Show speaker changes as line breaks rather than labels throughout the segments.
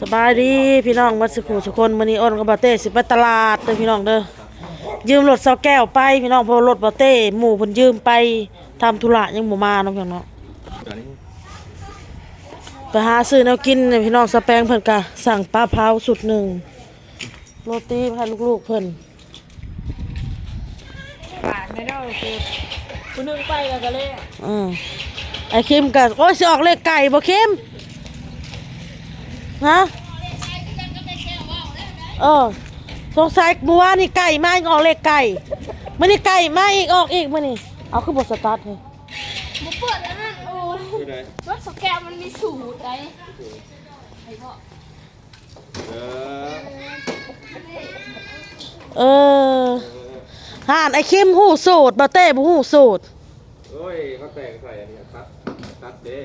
สบายดีพี่น้องวัสุขุสุคนมื้อนี้อ้นกับบาเต้สิไปตลาดเด้อพี่น้องเด้อยืมรถเสาแก้วไปพี่น้องเพราะรถบาเต้หมู่เพิ่นยืมไปทำธุระยังบ่มาเนาะพี่น้องเนาะไปหาซื้อแนวกินเนี่ยพี่น้องสแปงเพิ่นก็สั่งปลาเผาสุดหนึ่งโรตีให้ลูกๆเพิ่น
ผ่านไม่ได้คือคุณนึงไปแล้วก็เลย
อือไอ้คิมก็โอ้ยสิออกเลขไก่บ่คิม ฮะเออสงสัยบัวานนี่ไก่มาอีกออกเลขไก่มื้อนี้ไก่มาอีกออกอีกมื้อนี้เอาคือบ่สตาร์ทเฮ้ย
บุเปิดแล้วนั่นโอ้ย
คือไง
รถสแกนมันมีสูตรไอ้
เออ
เออห่านไอ้คิมหู้สูตรบ่เต้บ่หู้สูตร
โอ้ยเขาแต่งใส่อันนี้ตัดตัดเด้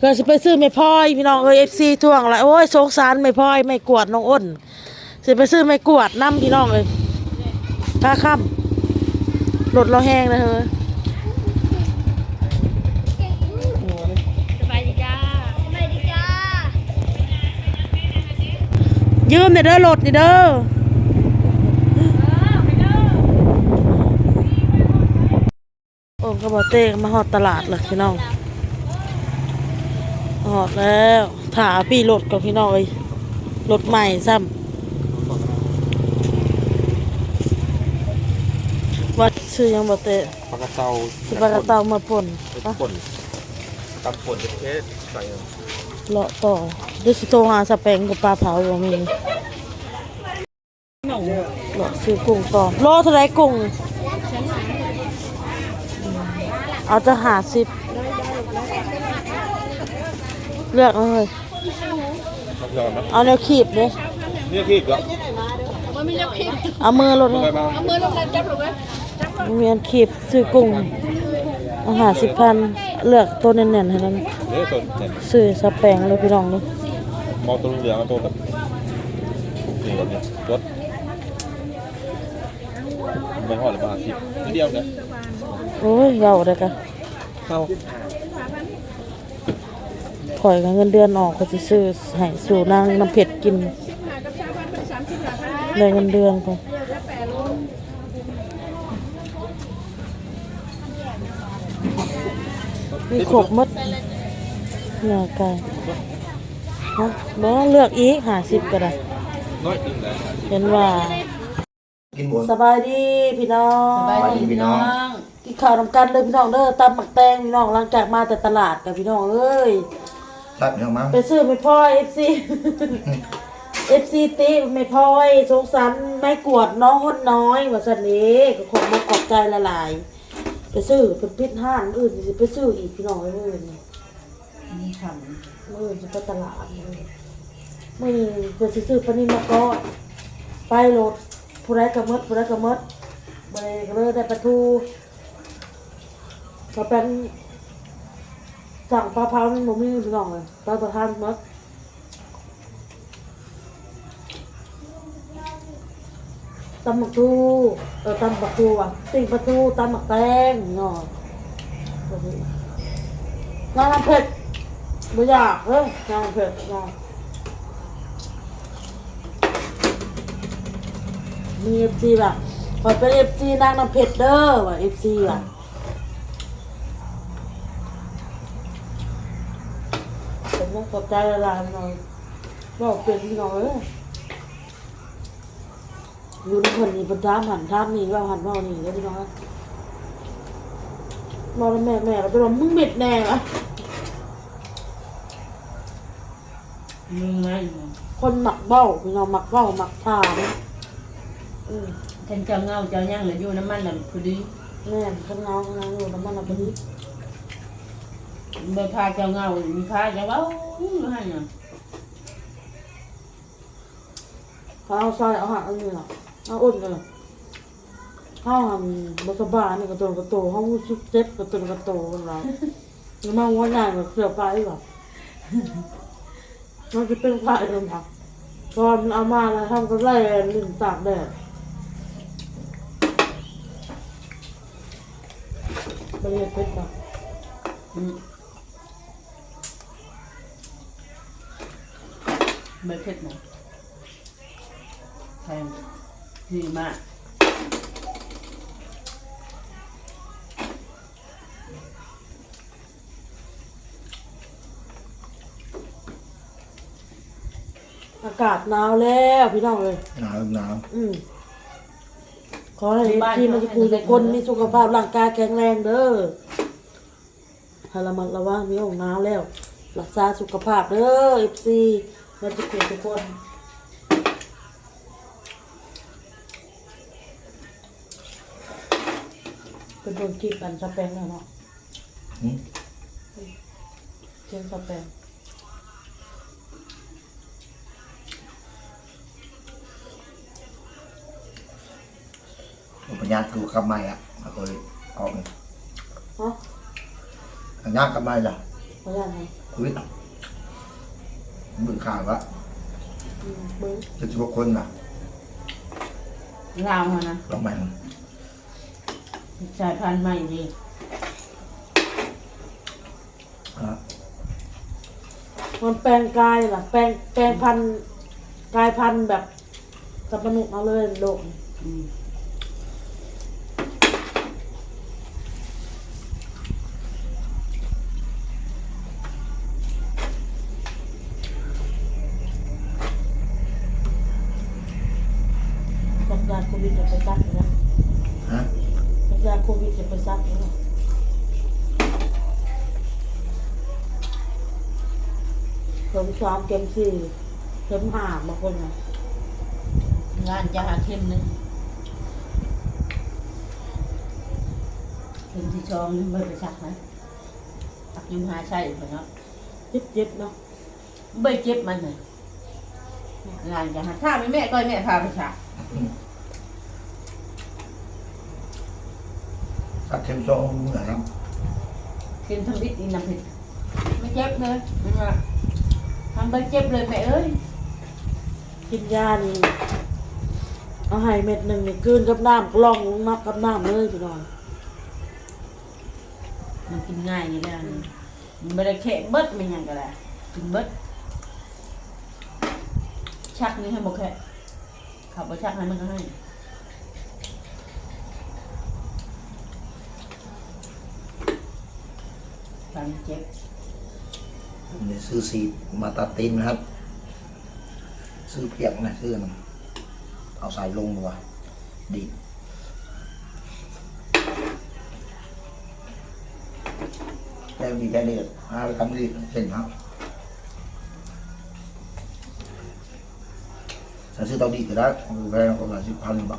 ก็สิไปซื้อไม่พลอยพี่น้องเอ้ย FC ท่วงละโอ้ยสงสารไม่พลอยไม่กวดน้องอ้นสิไปซื้อไม่กวดนํพี่น้องเอ้ยค่าค่ำรถเราแห้งนะเฮ้ย
สบายดีจ้าสบายดีจ้า
ยืมเด้อเด้อรถนี่เด้อโอ้ก็บอกเต้มาฮอดตลาดเลยพี่น้อง ฮอดแล้วถาพี่รถกับพี่น้องเอ้ยรถใหม่ซ้ำวัดชื่อยังบ่เต้
ปลากระเตา
สิปลากระเตามาป่นปะ
ป่นตำป่นเป็นเทศใส่
เลาะต่อเดี๋ยวสิโทรหาสแปงกับปลาเผาบ่มีเลาะซื้อกุ้งต่อโลเท่าไรกุ้งเอาจะหาสิบ เลือกเอาเลย
ทำยอมนะ
เอาแนวขีบเลย
นี่คือก็
มันมีเล็บพิมพ์
เอามือลด
ไป
เลย
บ้าง
เอามือลงกันจับลงไหม
เมียนขีบซื้อกุ้งเอาหาสิบพันเลือกตัวเน่นๆให้นั้น
เนื้อตัวเนี่ย
ซื้อสแปงเลยพี่น้องเลย
มองตัวเหลืองกับตัวแบบนี่แบบนี้รถไม่ห่อหรือเปล่าสิบนิดเดียวนะ
โอ้ยเบาเลยกะ
เข้า
ข่อยกับเงินเดือนออกก็จะซื้อให้สู่นางน้ำเผ็ดกินเลยเงินเดือนไปมีขบหมดเนื้อไก่ฮะบ่เลือกอีกหาสิบก็ได้
น้อยจริงเลย
เห็นว่า
กินบน
สบายดีพี่น้อง
สบายดีพี่น้อง
กินข้าวนำกันเลยพี่น้องเด้อตำหมักแตงพี่น้องหลังจากมาแต่ตลาดกับพี่น้องเอ้ย
ตัดพี่น้องมั้ง
ไปซื้อไม่พ่อยเอฟซีเอฟซีตีไม่พ่อยสงสารไม่กวดน้องคนน้อยว่าสันนี้ก็คงมาขอบใจละลายไปซื้อเป็นพิษห้างอื่นสิไปซื้ออีกพี่น้องไอ้มื่นนี่ทำมื่นจะไปตลาดเลยมื่อเพื่อสิซื้อปลานิลมาก็ไปโหลดผู้ใดกระมดผู้ใดกระมดไปก็เลยได้ปลาทูก็เป็น สั่งปลาเผามันบ่มีพี่น้องเลยปลาประทานหมดตำหมักทูเออตำหมักทูอะติ่งปลาทูตำหมักแตงเนาะน้ำเผ็ดบ่อยากเลยน้ำเผ็ดน้ำมีเอฟซีแบบพอเป็นเอฟซีนางน้ำเผ็ดเด้อว่ะเอฟซีอะ มต้องขอบใจละลายหน่อยบอกเป็นพี่น้องเอ้ยอยู่ในคนนี้เป็นท่ามหันท่ามนี่ว่าหันว่านี่แล้วพี่น้องเอ้ยมาแล้วแม่แม่เราไปบอกมึงเม็ดแน่วะ
มึงไง
คนหมักเบ้าพี่น้องหมักเบ้าหมักชาเนี่ยอืม
ฉันจะเงาเจ้ายังเหลืออยู่น้ำมันน่ะพอดี
แม่ข้างเงาข้างเงาอยู่น้ำมันอะไรนี้
ใบพาเจ้าเงามีพาเจ้าเว้าให้น่ะ
เขาเอาใส่เอาหักอันนี้หรอเอาอุ่นเลยข้าวหันบัสบานี่กระโตนกระโตเขาชุบเจ็บกระโตนกระโตกันเราหรือมาหัวหน้าแบบเสือไปหรอมันจะเป็นผ้าเดิมผักตอนเอามาแล้วทำก็ไล่ลิ้นตากแดดไปเรียนเป็นปะ
อืม ไม่เผ็ดนะแพงดีมาก
อากาศหนาวแล้วพี่น้องเลย
หนาวหนาว
อืมขอให้ทีมันจะคุยกับคนมีสุขภาพร่างกายแข็งแรงเด้อให้ระมัดระวังมีองหนาวแล้ว รักษาสุขภาพเด้อเอฟซี มันจะคุยทุกคนเป็นโดนกีบกันสแปงแล้วเนาะ
หืม
เชียงสแปง
ปัญญาถูกกำไม้อะมาก็เลยเอาไป
ฮะ
ปัญญากำไม้จ้ะ
ขออนุญาตให้
คุย มึงข่าววะ
อืมเบิ้ง
จะสิบคนน่ะ
ลาวมานะ
ลองไป
สายพันธุ์ใหม่ดี
อะ
มันแปลงกายล่ะ แปลงแปลงพันธุ์กายพันธุ์แบบสับปะนุกเอาเลยโลก
อืม
สัญญาณ โควิดจะไปซักอยู่นะ
ฮะ
สัญญาณโควิดจะไปซักอยู่นะเข็มสามเข็มสี่เข็มห้าบางคนนะ
งานจะหาเข้มหนึงเข้มที่ชองนี่ไม่ไปชักนะตักยังหาใช่เหมือนเนาะ
เจ็บเจ็บๆเนาะ
ไม่เจ็บมันเลยงานจะหาถ้าไม่แม่ก็ให้แม่พาไปชัก
สักเข้มโซงนะครับ
เข้มทำอิดอินน้ำผิดไม่เจ็บเลยมันว่าทำไปเจ็บเลยแม่เอ้ย
กินยานี่เอาให้เม็ดหนึ่งนี่กลืนกับน้ำกล่องลงนับกับน้ำเลยพี่น้อง
มันกินง่ายอย่างนี้แล้วนี่มันไม่ได้แค่เบิดมันหยังก็ได้กินเบิดชักนี่ให้บอกแค่ขับไปชักให้มันก็ให้ ตามเจ็บ
นี่ซื้อซีดมาตัดตีนนะครับ ซื้อเพียกนะซื้อมันเอาใส่ลงดีกว่าดีแค่ดีแค่นี้หาไปทำดีเส้นครับถ้าซื้อเตาดีก็ได้แพงประ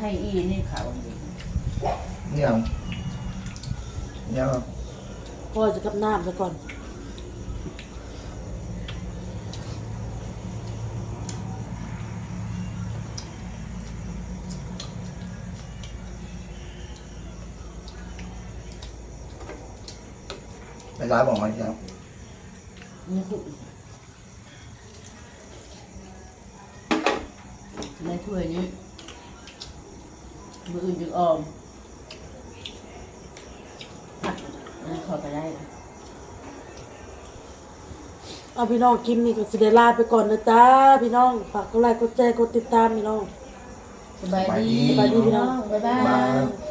ให้อีนี่ขาวดี
เนี่ยเนี่ย
พ่อจะกับน้ำซะก่อน
ไปร้านบอกมันครับ
นี่คือในถ้วยนี้ มืออื่นจึงออมผักอันนี้ขอไปได้นะ
เอาพี่น้องกินนี่ก็สิได้ลาไปก่อนนะจ้าพี่น้องฝากกดไลค์กดแชร์กดติดตามพี่น้อง
สบายดี
สบายดีพี่น้อง
บ๊ายบา
มา
ย